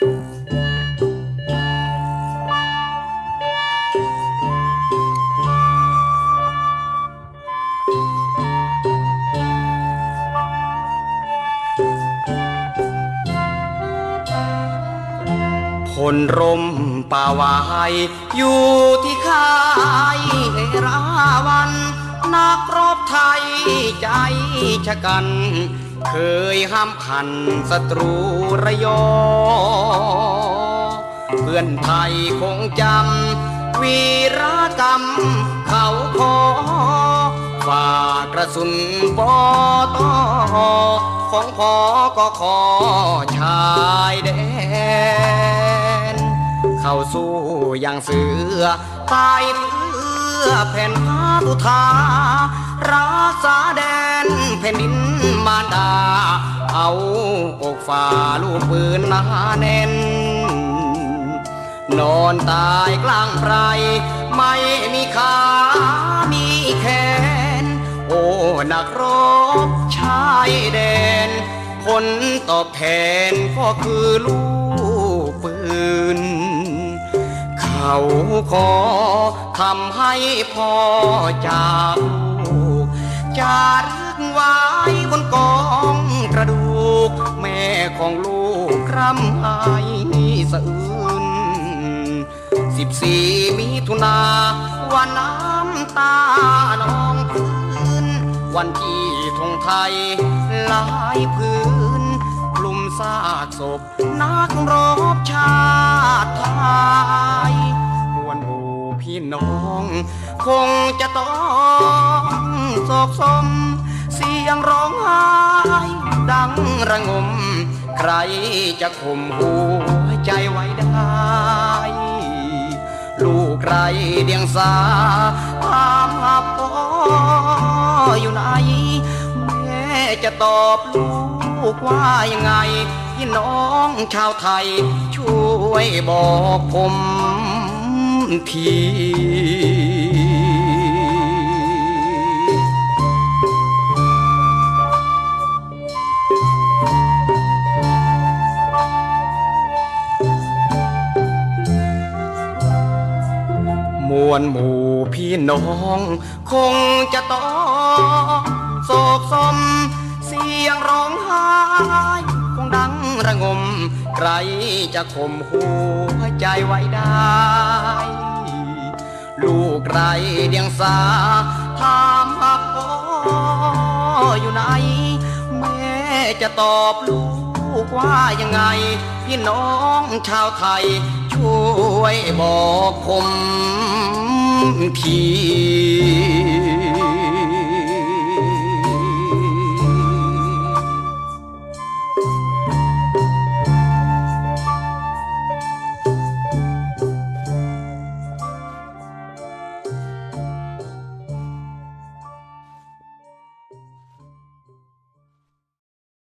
นร่มป่าวายอยู่ที่ค่ายราวัน นักรบไทยใจชะกัน เคยห้ามขันศัตรูระยอ เพื่อนไทยคงจำวีรกรรมเขาขอฝากกระสุนปอตอของพอก็ขอชายแดน เข้าสู้อย่างเสือตายเพื่อ แผ่นผ้าตุทารักษาแดนแผ่นดินมารดา เอาอกฝ่าลูกปืนหนาแน่น นอนตายกลางไพรไม่มีขามีแขน โอ้นักรบชายแดนผลตอบแทนก็คือลูก ขาขอทำให้พ่อจากจารึกไว้บนกองกระดูก แม่ของลูกคร่ำไห้สะอื้นสิบสี่มิถุนาวันน้ำตานองพื้น วันที่ธงไทยลายพื้นกลุ่มซากศพนักรบชาติไทย น้อง คงจะต้องโศกสม เสียงร้องไห้ดังระงม ใครจะข่มหัวใจไว้ได้ ลูกไรเดียงสาตามหาพ่ออยู่ไหนแม่จะตอบลูกว่ายังไงพี่น้องชาวไทยช่วยบอกผม ทีมวลหมู่พี่น้อง คงจะต้องโศกสม เสียงร้องไห้คงดังระงม ใครจะข่มหัวใจไว้ได้ ลูกไรเดียงสาถามหาพ่ออยู่ไหน แม่จะตอบลูกว่ายังไง พี่น้องชาวไทย ช่วยบอกผมที